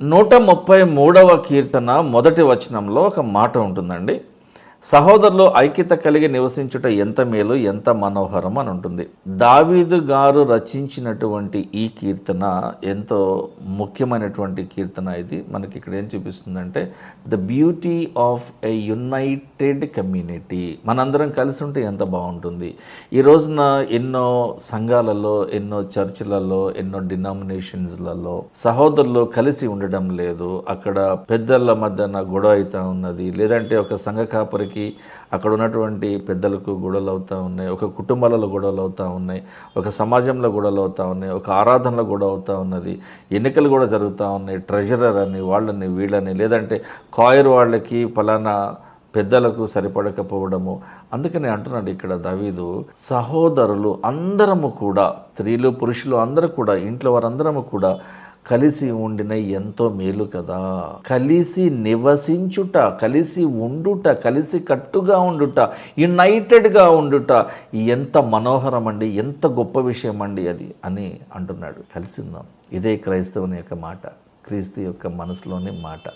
నూట ముప్పై మూడవ కీర్తన మొదటి వచనంలో ఒక మాట ఉంటుందండి. సహోదరులు ఐక్యత కలిగి నివసించుట ఎంత మేలు ఎంత మనోహరం అని ఉంటుంది. దావీదు గారు రచించినటువంటి ఈ కీర్తన ఎంతో ముఖ్యమైనటువంటి కీర్తన ఇది. మనకి ఇక్కడ ఏం చూపిస్తుందంటే the beauty of a united community మనందరం కలిసి ఉంటే ఎంత బాగుంటుంది. ఈ రోజున ఎన్నో సంఘాలలో ఎన్నో చర్చిలలో ఎన్నో డినామినేషన్స్లలో సహోదరులు కలిసి ఉండడం లేదు. అక్కడ పెద్దల మధ్యన గొడవ అవుతా ఉన్నది. లేదంటే ఒక సంఘ కాపరికి అక్కడ ఉన్నటువంటి పెద్దలకు గొడవలు అవుతూ ఉన్నాయి ఒక కుటుంబాలలో గొడవలు అవుతూ ఉన్నాయి ఒక సమాజంలో గొడవలు అవుతూ ఉన్నాయి ఒక ఆరాధనలో గొడవ అవుతూ ఉన్నది ఎన్నికలు కూడా జరుగుతూ ఉన్నాయి ట్రెజరర్ అని వాళ్ళని వీళ్ళని లేదంటే కాయర్ వాళ్ళకి ఫలానా పెద్దలకు సరిపడకపోవడము. అందుకని అంటున్నాడు ఇక్కడ దవీదు సహోదరులు అందరము కూడా స్త్రీలు పురుషులు అందరూ కూడా ఇంట్లో వారందరము కూడా కలిసి ఉండిన ఎంతో మేలు కదా. కలిసి నివసించుట కలిసి ఉండుట కలిసి కట్టుగా ఉండుట యునైటెడ్గా ఉండుట ఎంత మనోహరం అండి ఎంత గొప్ప విషయం అండి అది అని అంటున్నాడు. కలిసిందాం ఇదే క్రైస్తవుని యొక్క మాట క్రీస్తు యొక్క మనసులోని మాట.